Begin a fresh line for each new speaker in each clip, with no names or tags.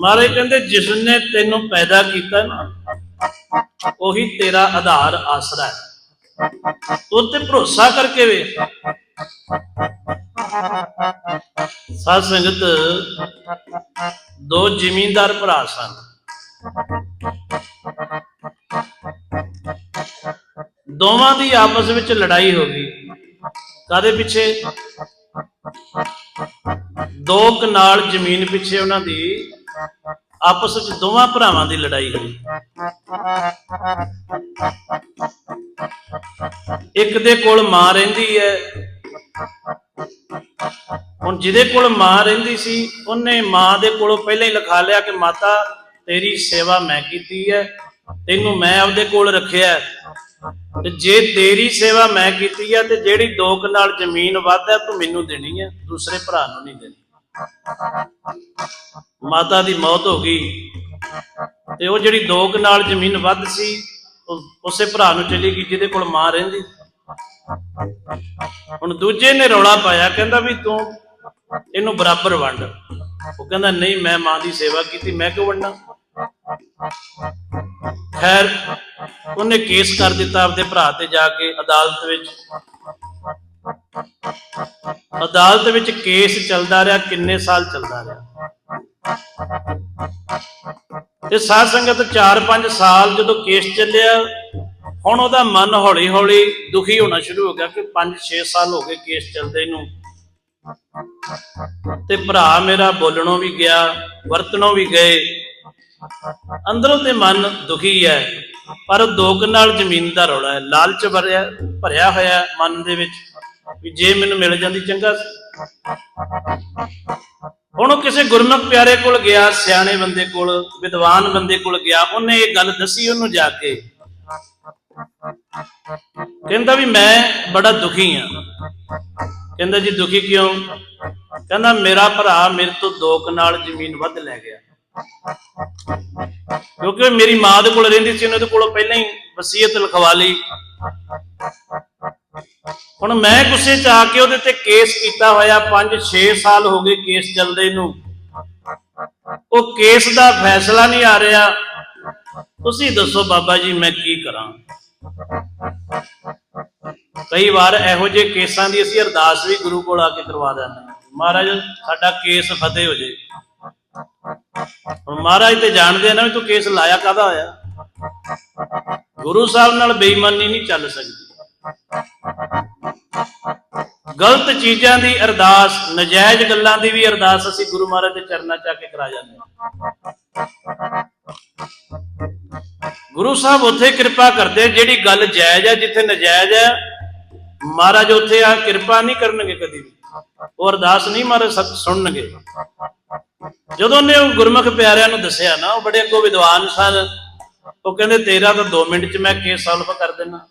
ਮਾਰੇ ਕਹਿੰਦੇ ਜਿਸ ਨੇ ਤੈਨੂੰ ਪੈਦਾ ਕੀਤਾ ਨਾ, ਉਹੀ ਤੇਰਾ ਆਧਾਰ ਆਸਰਾ ਹੈ। ਤੂੰ ਤੇ ਭਰੋਸਾ ਕਰਕੇ ਵੇ ਸਾਧ ਸੰਗਤ, ਦੋ ਜ਼ਿਮੀਂਦਾਰ ਭਰਾ ਸਨ। ਦੋਵਾਂ ਦੀ ਆਪਸ ਵਿੱਚ ਲੜਾਈ ਹੋ ਗਈ। ਕਾਦੇ ਪਿੱਛੇ? ਦੋ ਕਨਾਲ ਜ਼ਮੀਨ ਪਿੱਛੇ ਉਹਨਾਂ ਦੀ ਆਪਸ ਵਿੱਚ ਦੋਵਾਂ ਭਰਾਵਾਂ ਦੀ ਲੜਾਈ ਹੋਈ। ਇੱਕ ਦੇ ਕੋਲ ਮਾਂ ਰਹਿੰਦੀ ਹੈ। ਹੁਣ ਜਿਹਦੇ ਕੋਲ ਮਾਂ ਰਹਿੰਦੀ ਸੀ, ਉਹਨੇ ਮਾਂ ਦੇ ਕੋਲੋਂ ਪਹਿਲਾਂ ਹੀ ਲਿਖਾ ਲਿਆ ਕਿ, ਮਾਤਾ, ਤੇਰੀ ਸੇਵਾ ਮੈਂ ਕੀਤੀ ਹੈ, ਤੈਨੂੰ ਮੈਂ ਆਪਦੇ ਕੋਲ ਰੱਖਿਆ ਤੇ ਜੇ ਤੇਰੀ ਸੇਵਾ ਮੈਂ ਕੀਤੀ ਹੈ, ਤੇ ਜਿਹੜੀ ਦੋ ਕਨਾਲ ਜ਼ਮੀਨ ਵੱਧ ਹੈ, ਤੂੰ ਮੈਨੂੰ ਦੇਣੀ ਹੈ, ਦੂਸਰੇ ਭਰਾ ਨੂੰ ਨਹੀਂ ਦੇਣੀ। ਮਾਤਾ ਦੀ ਮੌਤ ਹੋ ਗਈ ਤੇ ਉਹ ਜਿਹੜੀ ਦੋ ਕਨਾਲ ਜ਼ਮੀਨ ਵੱਧ ਸੀ ਉਸੇ ਭਰਾ ਨੂੰ ਚਲੀ ਗਈ ਜਿਹਦੇ ਕੋਲ ਮਾਂ ਰਹਿੰਦੀ। ਹੁਣ ਦੂਜੇ ਨੇ ਰੌਲਾ ਪਾਇਆ, ਕਹਿੰਦਾ ਵੀ ਤੂੰ ਇਹਨੂੰ ਬਰਾਬਰ ਵੰਡ। ਉਹ ਕਹਿੰਦਾ, ਨਹੀਂ, ਮੈਂ ਮਾਂ ਦੀ ਸੇਵਾ ਕੀਤੀ, ਮੈਂ ਕਿਉਂ ਵੰਡਾਂ? ਖੈਰ, ਉਹਨੇ ਕੇਸ ਕਰ ਦਿੱਤਾ ਆਪਦੇ ਭਰਾ ਤੇ ਜਾ ਕੇ ਅਦਾਲਤ ਵਿੱਚ। ਅਦਾਲਤ ਵਿੱਚ ਕੇਸ ਚੱਲਦਾ ਰਿਹਾ, ਕਿੰਨੇ ਸਾਲ ਚੱਲਦਾ ਰਿਹਾ? ਤੇ ਸਾਧ ਸੰਗਤ 4-5 ਸਾਲ ਜਦੋਂ ਕੇਸ ਚੱਲਿਆ, ਹੁਣ ਉਹਦਾ ਮਨ ਹੌਲੀ-ਹੌਲੀ ਦੁਖੀ ਹੋਣਾ ਸ਼ੁਰੂ ਹੋ ਗਿਆ ਕਿ 5-6 ਸਾਲ ਹੋ ਗਏ ਕੇਸ ਚੱਲਦੇ ਨੂੰ। ਤੇ ਭਰਾ ਮੇਰਾ ਬੋਲਣੋਂ ਵੀ ਗਿਆ, ਵਰਤਣੋਂ ਵੀ ਗਏ। ਅੰਦਰੋਂ ਤੇ ਮਨ ਦੁਖੀ ਹੈ, ਪਰ ਦੋ ਨਾਲ ਜ਼ਮੀਨ ਦਾ ਰੌਲਾ ਹੈ, ਲਾਲਚ ਭਰਿਆ ਭਰਿਆ ਹੋਇਆ ਮਨ ਦੇ ਵਿੱਚ। ਵੀ ਜੇ ਮੈਨੂੰ ਮਿਲ ਜਾਂਦੀ ਚੰਗਾ ਸੀ। ਹੁਣ ਉਹ ਕਿਸੇ ਗੁਰਮੁਖ ਪਿਆਰੇ ਕੋਲ ਗਿਆ, ਸਿਆਣੇ ਬੰਦੇ ਕੋਲ, ਵਿਦਵਾਨ ਬੰਦੇ ਕੋਲ ਗਿਆ, ਉਹਨੇ ਇਹ ਗੱਲ ਦੱਸੀ ਉਹਨੂੰ ਜਾ ਕੇ। ਕਹਿੰਦਾ ਵੀ ਮੈਂ ਬੜਾ ਦੁਖੀ ਆ। ਕਹਿੰਦਾ ਜੀ ਦੁਖੀ ਕਿਉਂ? ਕਹਿੰਦਾ ਮੇਰਾ ਭਰਾ ਮੇਰੇ ਤੋਂ ਦੋ ਕਨਾਲ ਜ਼ਮੀਨ ਵੱਧ ਲੈ ਗਿਆ। ਕਿਉਂਕਿ ਮੇਰੀ ਮਾਂ ਦੇ ਕੋਲ ਰਹਿੰਦੀ ਸੀ, ਉਹਨੇ ਉਹਦੇ ਕੋਲੋਂ ਪਹਿਲਾਂ ਹੀ ਵਸੀਅਤ ਲਿਖਵਾ ਲਈ। ਹੁਣ ਮੈਂ ਗੁੱਸੇ ਚ ਆ ਕੇ ਉਹਦੇ ਤੇ ਕੇਸ ਕੀਤਾ ਹੋਇਆ 5-6 ਸਾਲ ਹੋ ਗਏ ਕੇਸ ਚੱਲਦੇ ਨੂੰ। ਉਹ ਕੇਸ ਦਾ ਫੈਸਲਾ ਨਹੀਂ ਆ ਰਿਹਾ। ਤੁਸੀਂ ਦੱਸੋ ਬਾਬਾ ਜੀ, ਮੈਂ ਕੀ ਕਰਾਂ? ਕਈ ਵਾਰ ਇਹੋ ਜਿਹੇ ਕੇਸਾਂ ਦੀ ਅਸੀਂ ਅਰਦਾਸ ਵੀ ਗੁਰੂ ਕੋਲ ਆ ਕੇ ਕਰਵਾ ਦਿੰਦੇ ਮਹਾਰਾਜ, ਸਾਡਾ ਕੇਸ ਫਤਿਹ ਹੋ ਜੇ। ਹੁਣ ਮਹਾਰਾਜ ਤੇ ਜਾਣਦੇ ਆ ਨਾ ਵੀ ਤੂੰ ਕੇਸ ਲਾਇਆ ਕਾਦਾ ਹੋਇਆ। ਗੁਰੂ ਸਾਹਿਬ ਨਾਲ ਬੇਈਮਾਨੀ ਨਹੀਂ ਚੱਲ ਸਕਦੀ। ਗਲਤ ਚੀਜ਼ਾਂ ਦੀ ਅਰਦਾਸ, ਨਜਾਇਜ਼ ਗੱਲਾਂ ਦੀ ਵੀ ਅਰਦਾਸ ਅਸੀਂ ਗੁਰੂ ਮਹਾਰਾਜ ਦੇ ਚਰਨਾਂ 'ਚ ਆ ਕੇ ਕਰਾ ਜਾਂਦੇ ਹਾਂ। ਗੁਰੂ ਸਾਹਿਬ ਉੱਥੇ ਕਿਰਪਾ ਕਰਦੇ ਜਿਹੜੀ ਗੱਲ ਜਾਇਜ਼ ਹੈ ਜਿੱਥੇ ਨਜਾਇਜ਼ ਹੈ ਮਹਾਰਾਜ ਉੱਥੇ ਆ, ਕਿਰਪਾ ਨਹੀਂ ਕਰਨਗੇ ਕਦੀ ਵੀ। ਉਹ ਅਰਦਾਸ ਨਹੀਂ ਮਹਾਰਾਜ ਸਤ ਸੁਣਨਗੇ। ਜਦੋਂ ਨੇ ਉਹ ਗੁਰਮੁਖ ਪਿਆਰਿਆਂ ਨੂੰ ਦੱਸਿਆ ਨਾ, ਉਹ ਬੜੇ ਅੱਗੋਂ ਵਿਦਵਾਨ ਸਨ। ਉਹ ਕਹਿੰਦੇ, ਤੇਰਾ ਤਾਂ 2 ਮਿੰਟ 'ਚ ਮੈਂ ਕੇਸ ਸੋਲਵ ਕਰ ਦੇਣਾ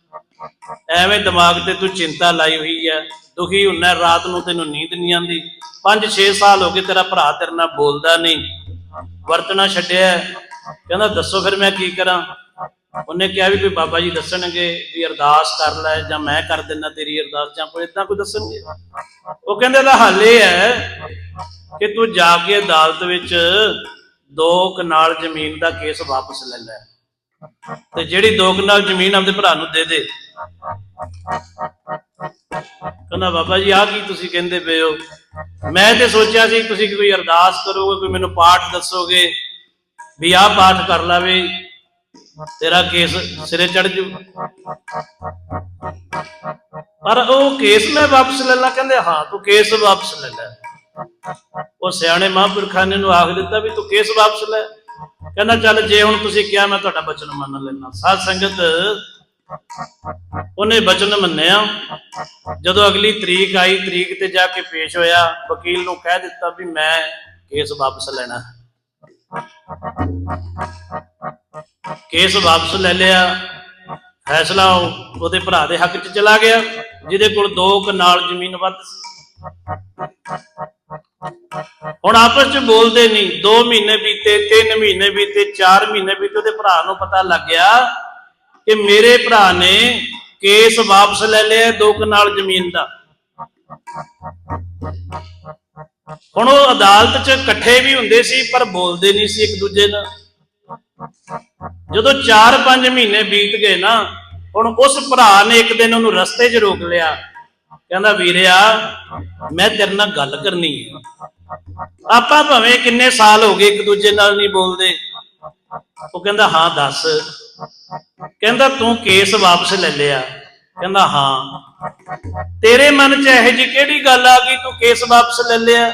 ਐਵੇਂ ਦਿਮਾਗ ਤੇ ਤੂੰ ਚਿੰਤਾ ਲਾਈ ਹੋਈ ਹੈ ਦੁਖੀ ਹੁੰਨਾ, ਰਾਤ ਨੂੰ ਤੈਨੂੰ ਨੀਂਦ ਨਹੀਂ ਆਉਂਦੀ। 5-6 ਸਾਲ ਹੋ ਗਏ ਤੇਰਾ ਭਰਾ ਤੇਰੇ ਨਾਲ ਬੋਲਦਾ ਨਹੀਂ। ਵਰਤਣਾ ਛੱਡਿਆ। ਕਹਿੰਦਾ, ਦੱਸੋ ਫਿਰ ਮੈਂ ਕੀ ਕਰਾਂ? ਉਹਨੇ ਕਿਹਾ ਵੀ ਕੋਈ ਬਾਬਾ ਜੀ ਦੱਸਣਗੇ ਵੀ ਅਰਦਾਸ ਕਰ ਲੈ ਜਾਂ ਮੈਂ ਕਰ ਦਿੰਦਾ ਤੇਰੀ ਅਰਦਾਸ ਜਾਂ ਕੋਈ ਇਦਾਂ ਕੋਈ ਦੱਸਣਗੇ? ਉਹ ਕਹਿੰਦੇ ਦਾ ਹੱਲ ਇਹ ਹੈ ਕਿ ਤੂੰ ਜਾ ਕੇ ਅਦਾਲਤ ਵਿੱਚ ਦੋ ਕਨਾਲ ਜ਼ਮੀਨ ਦਾ ਕੇਸ ਵਾਪਸ ਲੈ ਲੈ। ਤੇ ਜਿਹੜੀ ਦੋ ਕਨਾਲ ਜ਼ਮੀਨ ਆਪਦੇ ਭਰਾ ਨੂੰ ਦੇ ਦੇ। ਕਹਿੰਦਾ, ਬਾਬਾ ਜੀ, ਆਹ ਕੀ ਤੁਸੀਂ ਕਹਿੰਦੇ ਪਏ ਹੋ? ਮੈਂ ਤੇ ਸੋਚਿਆ ਸੀ, ਤੁਸੀਂ ਕੋਈ ਅਰਦਾਸ ਕਰੋਗੇ, ਕੋਈ ਮੈਨੂੰ ਪਾਠ ਦੱਸੋਗੇ, ਵੀ ਆਹ ਪਾਠ ਕਰ ਲਾਵੇ, ਤੇਰਾ ਕੇਸ ਸਿਰੇ ਚੜ ਜੂ। ਪਰ ਉਹ ਕੇਸ ਮੈਂ ਵਾਪਸ ਲੈ ਲਾ, ਕਹਿੰਦੇ, ਹਾਂ, ਤੂੰ ਕੇਸ ਵਾਪਸ ਲੈ ਲੈ। ਉਹ ਸਿਆਣੇ ਮਹਾਂਪੁਰਖਾਂ ਨੇ ਨੂੰ ਆਖ ਦਿੱਤਾ ਵੀ ਤੂੰ ਕੇਸ ਵਾਪਸ ਲੈ। ਕਹਿੰਦਾ ਚੱਲ ਜੇ ਹੁਣ ਤੁਸੀਂ ਕਿਹਾ ਮੈਂ ਤੁਹਾਡਾ ਬਚਨ ਮੰਨ ਲੈਣਾ ਸਾਧ ਸੰਗਤ ਉਹਨੇ ਬਚਨ ਮੰਨਿਆ। ਜਦੋਂ ਅਗਲੀ ਤਰੀਕ ਆਈ, ਤਰੀਕ ਤੇ ਜਾ ਕੇ ਪੇਸ਼ ਹੋਇਆ, ਵਕੀਲ ਨੂੰ ਕਹਿ ਦਿੱਤਾ ਵੀ ਮੈਂ ਕੇਸ ਵਾਪਸ ਲੈਣਾ। ਕੇਸ ਵਾਪਸ ਲੈ ਲਿਆ। ਫੈਸਲਾ ਉਹਦੇ ਭਰਾ ਦੇ ਹੱਕ 'ਚ ਚਲਾ ਗਿਆ, ਜਿਹਦੇ ਕੋਲ ਦੋ ਕਨਾਲ ਜ਼ਮੀਨ ਵੱਧ ਸੀ। ਹੁਣ ਆਪਸ 'ਚ ਬੋਲਦੇ ਨਹੀਂ। 2 ਮਹੀਨੇ ਬੀਤੇ 3 ਮਹੀਨੇ ਬੀਤੇ 4 ਮਹੀਨੇ ਬੀਤੇ, ਉਹਦੇ ਭਰਾ ਨੂੰ ਪਤਾ ਲੱਗਿਆ ਕਿ ਮੇਰੇ ਭਰਾ ਨੇ ਕੇਸ ਵਾਪਸ ਲੈ ਲਿਆ ਦੋ ਕਨਾਲ ਜ਼ਮੀਨ ਦਾ। ਹੁਣ ਉਹ ਅਦਾਲਤ 'ਚ ਇਕੱਠੇ ਵੀ ਹੁੰਦੇ ਸੀ, ਪਰ ਬੋਲਦੇ ਨਹੀਂ ਸੀ ਇੱਕ ਦੂਜੇ ਨਾਲ। ਜਦੋਂ 4-5 ਮਹੀਨੇ ਬੀਤ ਗਏ ਨਾ, ਹੁਣ ਉਸ ਭਰਾ ਨੇ ਇੱਕ ਦਿਨ ਉਹਨੂੰ ਰਸਤੇ 'ਚ ਰੋਕ ਲਿਆ। ਕਹਿੰਦਾ, ਵੀਰਿਆ, ਮੈਂ ਤੇਰੇ ਨਾਲ ਗੱਲ ਕਰਨੀ ਹੈ। ਆਪਾਂ ਭਾਵੇਂ ਕਿੰਨੇ ਸਾਲ ਹੋ ਗਏ ਇੱਕ ਦੂਜੇ ਨਾਲ ਨਹੀਂ ਬੋਲਦੇ। ਉਹ ਕਹਿੰਦਾ, ਹਾਂ, ਦੱਸ। ਕਹਿੰਦਾ, ਤੂੰ ਕੇਸ ਵਾਪਸ ਲੈ ਲਿਆ। ਕਹਿੰਦਾ, ਹਾਂ। ਤੇਰੇ ਮਨ 'ਚ ਇਹੋ ਜੀ ਕਿਹੜੀ ਗੱਲ ਆ ਗਈ ਤੂੰ ਕੇਸ ਵਾਪਸ ਲੈ ਲਿਆ?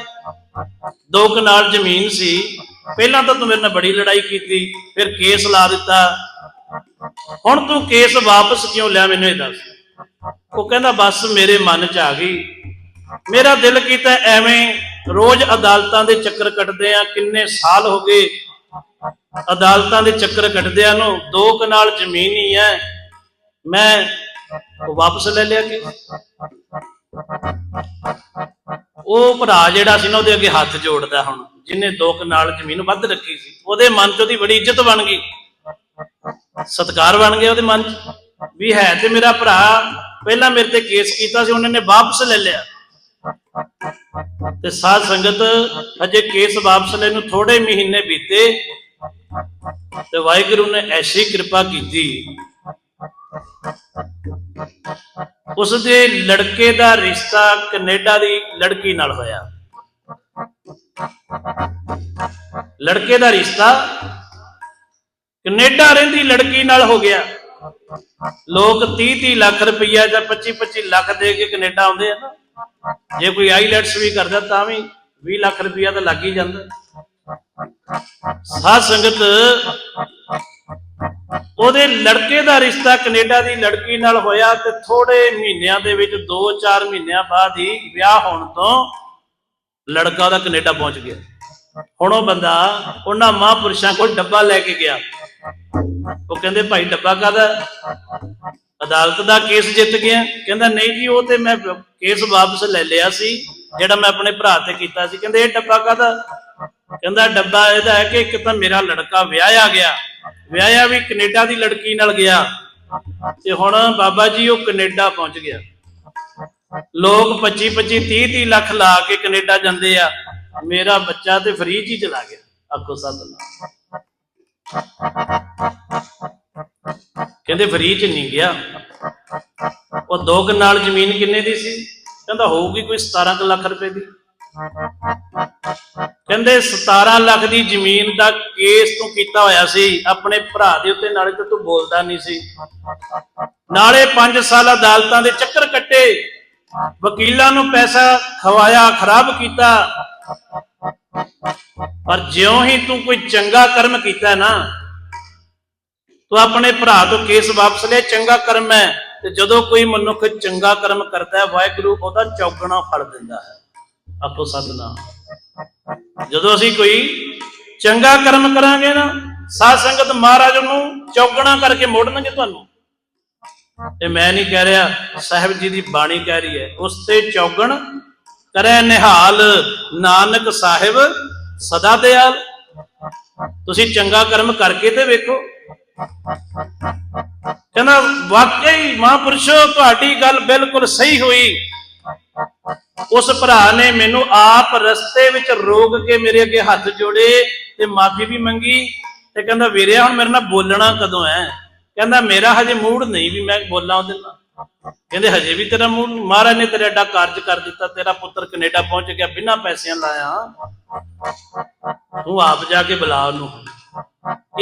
ਦੋ ਕਨਾਲ ਜ਼ਮੀਨ ਸੀ। ਪਹਿਲਾਂ ਤਾਂ ਤੂੰ ਮੇਰੇ ਨਾਲ ਬੜੀ ਲੜਾਈ ਕੀਤੀ, ਫਿਰ ਕੇਸ ਲਾ ਦਿੱਤਾ। ਹੁਣ ਤੂੰ ਕੇਸ ਵਾਪਸ ਕਿਉਂ ਲਿਆ ਮੈਨੂੰ ਇਹ ਦੱਸ? ਉਹ ਕਹਿੰਦਾ, ਬਸ ਮੇਰੇ ਮਨ 'ਚ ਆ ਗਈ। ਮੇਰਾ ਦਿਲ ਕੀਤਾ ਐਵੇਂ ਰੋਜ਼ ਅਦਾਲਤਾਂ ਦੇ ਚੱਕਰ ਕੱਟਦੇ ਆ, ਕਿੰਨੇ ਸਾਲ ਹੋ ਗਏ ਅਦਾਲਤਾਂ ਦੇ ਚੱਕਰ ਕੱਟਦਿਆਂ ਨੂੰ, ਦੋ ਕਨਾਲ ਜ਼ਮੀਨ ਹੀ ਹੈ। ਮੈਂ ਉਹ ਵਾਪਸ ਲੈ ਲਿਆ ਕਿ? ਉਹ ਭਰਾ ਜਿਹੜਾ ਸੀ ਨਾ, ਉਹਦੇ ਅੱਗੇ ਹੱਥ ਜੋੜਦਾ ਹੁਣ, ਜਿਹਨੇ ਦੋ ਕਨਾਲ ਜ਼ਮੀਨ ਵੱਧ ਰੱਖੀ ਸੀ। ਉਹਦੇ ਮਨ 'ਚ ਉਹਦੀ ਬੜੀ ਇੱਜ਼ਤ ਬਣ ਗਈ। ਸਤਕਾਰ ਬਣ ਗਿਆ ਉਹਦੇ ਮਨ 'ਚ। ਵੀ ਹੈ ਤੇ ਮੇਰਾ ਭਰਾ, ਪਹਿਲਾਂ ਮੇਰੇ ਤੇ ਕੇਸ ਕੀਤਾ ਸੀ ਉਹਨਾਂ ਨੇ ਵਾਪਸ ਲੈ ਲਿਆ। ਤੇ ਸਾਧ ਸੰਗਤ ਅਜੇ ਕੇਸ ਵਾਪਸ ਲੈਣ ਨੂੰ ਥੋੜੇ ਮਹੀਨੇ ਬੀਤੇ ਤੇ ਵਾਹਿਗੁਰੂ ਨੇ ਐਸੀ ਕਿਰਪਾ ਕੀਤੀ। ਉਸ ਦੇ ਲੜਕੇ ਦਾ ਰਿਸ਼ਤਾ ਕੈਨੇਡਾ ਦੀ ਲੜਕੀ ਨਾਲ ਹੋਇਆ। ਲੜਕੇ ਦਾ ਰਿਸ਼ਤਾ ਕੈਨੇਡਾ ਰਹਿੰਦੀ ਲੜਕੀ ਨਾਲ ਹੋ ਗਿਆ। ਲੋਕ 30 30 ਲੱਖ ਰੁਪਈਆ ਜਾਂ 25 25 ਲੱਖ ਦੇ ਕੇ ਕੈਨੇਡਾ ਆਉਂਦੇ ਆ ਨਾ। ਜੇ ਕੋਈ ਆਈਲੈਟਸ ਵੀ ਕਰਦਾ ਤਾਂ ਵੀ 20 ਲੱਖ ਰੁਪਈਆ ਤਾਂ ਲੱਗ ਹੀ ਜਾਂਦਾ। ਸਾਧ ਸੰਗਤ, ਉਹਦੇ ਲੜਕੇ ਦਾ ਰਿਸ਼ਤਾ ਕੈਨੇਡਾ ਦੀ ਲੜਕੀ ਨਾਲ ਹੋਇਆ ਤੇ ਥੋੜੇ ਮਹੀਨਿਆਂ ਦੇ ਵਿੱਚ 2-4 ਮਹੀਨਿਆਂ ਬਾਅਦ ਹੀ ਵਿਆਹ ਹੋਣ ਤੋਂ ਲੜਕਾ ਉਹਦਾ ਕੈਨੇਡਾ ਪਹੁੰਚ ਗਿਆ। ਹੁਣ ਉਹ ਬੰਦਾ ਉਹਨਾਂ ਮਹਾਂਪੁਰਸ਼ਾਂ ਕੋਲ ਡੱਬਾ ਲੈ ਕੇ ਗਿਆ। ਉਹ ਕਹਿੰਦੇ, ਭਾਈ, ਡੱਬਾ ਕਾਦਾ ਅਦਾਲਤ ਦਾ ਕੇਸ ਜਿੱਤ ਗਿਆ। ਕਹਿੰਦਾ, ਨਹੀਂ ਜੀ, ਉਹ ਤੇ ਮੈਂ ਕੇਸ ਵਾਪਸ ਲੈ ਲਿਆ ਸੀ, ਜਿਹੜਾ ਮੈਂ ਆਪਣੇ ਭਰਾ ਤੇ ਕੀਤਾ ਸੀ। ਕਹਿੰਦੇ, ਇਹ ਡੱਬਾ ਕਾਦਾ ਕਹਿੰਦਾ, ਡੱਬਾ ਇਹਦਾ ਹੈ ਕਿ ਇੱਕ ਤਾਂ ਮੇਰਾ ਲੜਕਾ ਵਿਆਹਿਆ ਗਿਆ। ਵਿਆਹਿਆ ਵੀ ਕੈਨੇਡਾ ਦੀ ਲੜਕੀ ਨਾਲ ਗਿਆ। ਤੇ ਹੁਣ ਬਾਬਾ ਜੀ, ਉਹ ਕੈਨੇਡਾ ਪਹੁੰਚ ਗਿਆ। ਲੋਕ 25 25 30 30 ਲੱਖ ਲਾ ਕੇ ਕੈਨੇਡਾ ਜਾਂਦੇ ਆ। ਮੇਰਾ ਬੱਚਾ ਤੇ ਫ੍ਰੀ ਚ ਹੀ ਚਲਾ ਗਿਆ। ਆਖੋ ਸਤਨਾਮ। ਕਹਿੰਦੇ ਫ੍ਰੀ ਚ ਨਹੀਂ ਗਿਆ। ਉਹ ਦੋ ਕਨਾਲ ਜ਼ਮੀਨ ਕਿੰਨੇ ਦੀ ਸੀ? ਕਹਿੰਦਾ ਹੋਊਗੀ ਕੋਈ 17 ਲੱਖ ਰੁਪਏ ਦੀ। ਕਹਿੰਦੇ 17 ਲੱਖ ਦੀ ਜ਼ਮੀਨ ਦਾ ਕੇਸ ਤੂੰ ਕੀਤਾ ਹੋਇਆ ਸੀ। ਆਪਣੇ ਭਰਾ ਦੇ ਉੱਤੇ ਨਾਲੇ ਤਾਂ ਤੂੰ ਬੋਲਦਾ ਨਹੀਂ ਸੀ। ਨਾਲੇ 5 ਸਾਲ ਅਦਾਲਤਾਂ ਦੇ ਚੱਕਰ ਕੱਟੇ। ਵਕੀਲਾਂ ਨੂੰ ਪੈਸਾ ਖਵਾਇਆ, ਖਰਾਬ ਕੀਤਾ। ਪਰ ਜਿਉਂ ਹੀ ਤੂੰ ਕੋਈ ਚੰਗਾ ਕਰਮ ਕੀਤਾ ਨਾ ਤੂੰ ਆਪਣੇ ਭਰਾ ਤੋਂ ਕੇਸ ਵਾਪਸ ਲੈ, ਚੰਗਾ ਕਰਮ ਹੈ। ਤੇ ਜਦੋਂ ਕੋਈ ਮਨੁੱਖ ਚੰਗਾ ਕਰਮ ਕਰਦਾ ਹੈ, ਵਾਹਿਗੁਰੂ ਉਹਦਾ ਚੌਗਣਾ ਫਲ ਦਿੰਦਾ ਹੈ। ਆਪੋ ਸਤਨਾਮ। ਜਦੋਂ ਅਸੀਂ ਕੋਈ ਚੰਗਾ ਕਰਮ ਕਰਾਂਗੇ ਨਾ, ਸਾਧ ਸੰਗਤ ਮਹਾਰਾਜ ਨੂੰ ਚੌਗਣਾ ਕਰਕੇ ਮੋੜਨਗੇ ਤੁਹਾਨੂੰ। ਇਹ ਮੈਂ ਨਹੀਂ ਕਹਿ ਰਿਹਾ, ਸਾਹਿਬ ਜੀ ਦੀ ਬਾਣੀ ਕਹਿ ਰਹੀ ਹੈ, ਉਸ ਤੇ ਚੌਗਣ ਕਰੈ ਨਿਹਾਲ, ਨਾਨਕ ਸਾਹਿਬ ਸਦਾ ਦਿਆਲ। ਤੁਸੀਂ ਚੰਗਾ ਕਰਮ ਕਰਕੇ ਤੇ ਵੇਖੋ। ਕਹਿੰਦਾ, ਵਾਕਈ ਮਹਾਂਪੁਰਸ਼ੋ, ਤੁਹਾਡੀ ਗੱਲ ਬਿਲਕੁਲ ਸਹੀ ਹੋਈ। ਉਸ ਭਰਾ ਨੇ ਮੈਨੂੰ ਆਪ ਰਸਤੇ ਵਿੱਚ ਰੋਕ ਕੇ ਮੇਰੇ ਅੱਗੇ ਹੱਥ ਜੋੜੇ ਤੇ ਮਾਫੀ ਵੀ ਮੰਗੀ ਤੇ ਕਹਿੰਦਾ ਵੀਰਿਆ ਹੁਣ ਮੇਰੇ ਨਾਲ ਬੋਲਣਾ ਕਦੋਂ ਹੈ? ਕਹਿੰਦਾ, ਮੇਰਾ ਹਜੇ ਮੂਡ ਨਹੀਂ ਵੀ ਮੈਂ ਬੋਲਾਂ ਉਹਦੇ ਨਾਲ। ਕਹਿੰਦੇ, ਹਜੇ ਵੀ ਤੇਰਾ ਮੂਡ, ਮਹਾਰਾਜ ਨੇ ਤੇਰਾ ਏਡਾ ਕਾਰਜ ਕਰ ਦਿੱਤਾ, ਤੇਰਾ ਪੁੱਤਰ ਕੈਨੇਡਾ ਪਹੁੰਚ ਗਿਆ, ਬਿਨਾਂ ਪੈਸਿਆਂ ਲਾਇਆ। ਤੂੰ ਆਪ ਜਾ ਕੇ ਬੁਲਾ ਉਹਨੂੰ।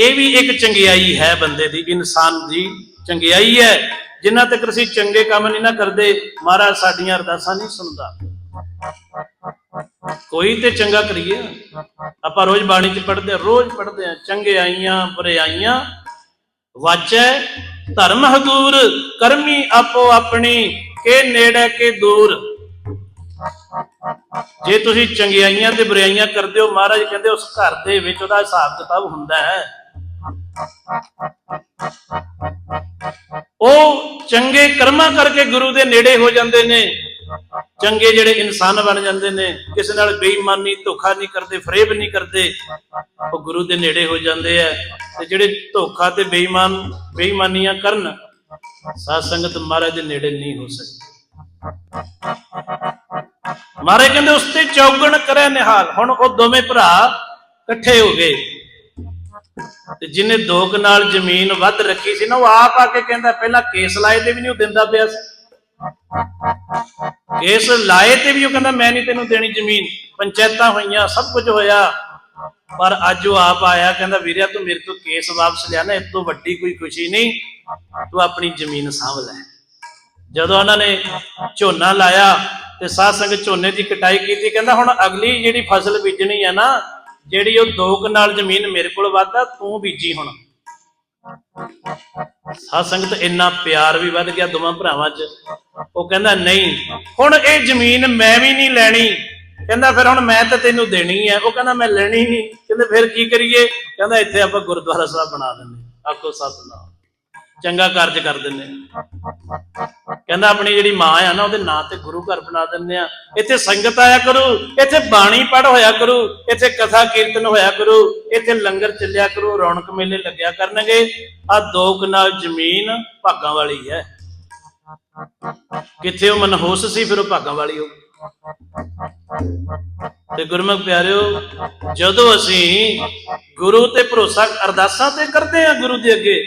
ਇਹ ਵੀ ਇੱਕ ਚੰਗਿਆਈ ਹੈ ਬੰਦੇ ਦੀ, ਇਨਸਾਨ ਦੀ ਚੰਗਿਆਈ ਹੈ। ਜਿੰਨਾ ਤੱਕ ਅਸੀਂ ਚੰਗੇ ਕੰਮ ਨਹੀਂ ਨਾ ਕਰਦੇ, ਮਹਾਰਾਜ ਸਾਡੀਆਂ ਅਰਦਾਸਾਂ ਨਹੀਂ ਸੁਣਦਾ। ਕੋਈ ਤੇ ਚੰਗਾ ਕਰੀਏ। ਆਪਾਂ ਰੋਜ਼ ਬਾਣੀ ਚ ਪੜ੍ਹਦੇ ਹਾਂ ਰੋਜ਼ ਪੜ੍ਹਦੇ ਆ ਚੰਗਿਆਈਆਂ ਆਈਆਂ, ਬੁਰੇ ਵਾਚੈ, ਧਰਮ ਹਦੂਰ ਕਰਮੀ ਆਪੋ ਆਪਣੀ, ਕੇ ਨੇੜੇ ਕੇ ਦੂਰ। ਜੇ ਤੁਸੀਂ ਚੰਗਿਆਈਆਂ ਤੇ ਬੁਰਾਈਆਂ ਕਰਦੇ ਹੋ, ਮਹਾਰਾਜ ਕਹਿੰਦੇ ਉਸ ਘਰ ਦੇ ਵਿੱਚ ਉਹਦਾ ਹਿਸਾਬ ਕਿਤਾਬ ਹੁੰਦਾ ਹੈ। ਉਹ ਚੰਗੇ ਕਰਮਾਂ ਕਰਕੇ ਗੁਰੂ ਦੇ ਨੇੜੇ ਹੋ ਜਾਂਦੇ ਨੇ। ਚੰਗੇ ਜਿਹੜੇ ਇਨਸਾਨ ਬਣ ਜਾਂਦੇ ਨੇ ਕਿਸੇ ਨਾਲ ਬੇਈਮਾਨੀ, ਧੋਖਾ ਨਹੀਂ ਕਰਦੇ, ਫਰੇਬ ਨਹੀਂ ਕਰਦੇ। ਉਹ ਗੁਰੂ ਦੇ ਨੇੜੇ ਹੋ ਜਾਂਦੇ ਆ ਤੇ ਜਿਹੜੇ ਧੋਖਾ ਤੇ ਬੇਈਮਾਨ, ਬੇਈਮਾਨੀਆਂ ਕਰਨ, ਸਾਧ ਸੰਗਤ ਮਹਾਰਾਜ ਦੇ ਨੇੜੇ ਨਹੀਂ ਹੋ ਸਕਦੀ ਮਹਾਰਾਜ ਕਹਿੰਦੇ, ਉਸ ਤੇ ਚੌਗਣ ਕਰੇ ਨਿਹਾਲ। ਹੁਣ ਉਹ ਦੋਵੇਂ ਭਰਾ ਇਕੱਠੇ ਹੋ ਗਏ। ਤੇ ਜਿਹਨੇ ਦੋ ਕਨਾਲ ਜ਼ਮੀਨ ਵੱਧ ਰੱਖੀ ਸੀ ਨਾ, ਉਹ ਆਪ ਆ ਕੇ ਕਹਿੰਦਾ, ਪਹਿਲਾਂ ਕੇਸ ਲਾਏ ਤੇ ਵੀ ਨਹੀਂ ਉਹ ਦਿੰਦਾ ਪਿਆ ਸੀ। ਕੇਸ ਲਾਏ ਤੇ ਵੀ ਉਹ ਕਹਿੰਦਾ, ਮੈਂ ਨਹੀਂ ਤੈਨੂੰ ਦੇਣੀ ਜ਼ਮੀਨ। ਪੰਚਾਇਤਾਂ ਹੋਈਆਂ, ਸਭ ਕੁਝ ਹੋਇਆ। ਪਰ ਅੱਜ ਉਹ ਆਪ ਆਇਆ, ਕਹਿੰਦਾ, ਵੀਰਿਆ, ਤੂੰ ਮੇਰੇ ਤੋਂ ਕੇਸ ਵਾਪਸ ਲਿਆ ਨਾ ਇਸ ਤੋਂ ਵੱਡੀ ਕੋਈ ਖੁਸ਼ੀ ਨਹੀਂ। ਤੂੰ ਆਪਣੀ ਜ਼ਮੀਨ ਸਾਂਭ ਲੈ। ਜਦੋਂ ਉਹਨਾਂ ਨੇ ਝੋਨਾ ਲਾਇਆ ਤੇ ਸਾਧ ਸੰਗਤ ਝੋਨੇ ਦੀ ਕਟਾਈ ਕੀਤੀ, ਕਹਿੰਦਾ, ਹੁਣ ਅਗਲੀ ਜਿਹੜੀ ਫਸਲ ਬੀਜਣੀ ਹੈ ਨਾ ਜਿਹੜੀ ਉਹ ਦੋ ਕਨਾਲ ਜ਼ਮੀਨ ਮੇਰੇ ਕੋਲ ਵਾਧਾ ਤੂੰ ਬੀਜੀ ਹੁਣ। ਸਾਧ ਸੰਗਤ, ਇੰਨਾ ਪਿਆਰ ਵੀ ਵੱਧ ਗਿਆ ਦੋਵਾਂ ਭਰਾਵਾਂ 'ਚ। ਉਹ ਕਹਿੰਦਾ, ਨਹੀਂ, ਹੁਣ ਇਹ ਜ਼ਮੀਨ ਮੈਂ ਵੀ ਨਹੀਂ ਲੈਣੀ। ਕਹਿੰਦਾ, ਫਿਰ ਹੁਣ ਮੈਂ ਤਾਂ ਤੈਨੂੰ ਦੇਣੀ ਹੈ ਉਹ ਕਹਿੰਦਾ, ਮੈਂ ਲੈਣੀ ਨਹੀਂ। ਕਹਿੰਦੇ, ਫਿਰ ਕੀ ਕਰੀਏ? ਕਹਿੰਦਾ, ਇੱਥੇ ਆਪਾਂ ਗੁਰਦੁਆਰਾ ਸਾਹਿਬ ਬਣਾ ਦਿੰਦੇ ਆਖੋ, ਸਤਨਾਮ। ਚੰਗਾ ਕਾਰਜ ਕਰ ਦਿੰਦੇ ਕਹਿੰਦਾ ਆਪਣੀ ਜਿਹੜੀ ਮਾਂ ਆ ਨਾ, ਉਹਦੇ ਨਾਂ ਤੇ ਗੁਰੂ ਘਰ ਬਣਾ ਦਿੰਦੇ ਆ। ਇੱਥੇ ਸੰਗਤ ਆਇਆ ਕਰੂ, ਇੱਥੇ ਬਾਣੀ ਪੜ ਹੋਇਆ ਕਰੂ, ਇੱਥੇ ਕਥਾ ਕੀਰਤਨ ਹੋਇਆ ਕਰੂ, ਇੱਥੇ ਲੰਗਰ ਚੱਲਿਆ ਕਰੂ, ਰੌਣਕ ਮੇਲੇ ਲੱਗਿਆ ਕਰਨਗੇ। ਆ ਦੋ ਕਨਾਲ ਜ਼ਮੀਨ ਭਾਗਾਂ ਵਾਲੀ ਹੈ। ਕਿੱਥੇ ਉਹ ਮਨਹੋਸ ਸੀ, ਫਿਰ ਉਹ ਭਾਗਾਂ ਵਾਲੀ ਹੋ ਤੇ ਗੁਰਮੁਖ ਪਿਆਰਿਓ, ਜਦੋਂ ਅਸੀਂ ਗੁਰੂ ਤੇ ਭਰੋਸਾ ਅਰਦਾਸਾਂ ਤੇ ਕਰਦੇ ਆ ਗੁਰੂ ਦੇ ਅੱਗੇ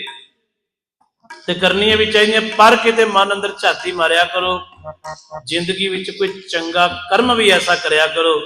ਤੇ ਕਰਨੀਆਂ ਵੀ ਚਾਹੀਦੀਆਂ, ਪਰ ਕਿਤੇ ਮਨ ਅੰਦਰ ਝਾਤੀ ਮਾਰਿਆ ਕਰੋ। ਜ਼ਿੰਦਗੀ ਵਿੱਚ ਕੋਈ ਚੰਗਾ ਕਰਮ ਵੀ ਐਸਾ ਕਰਿਆ ਕਰੋ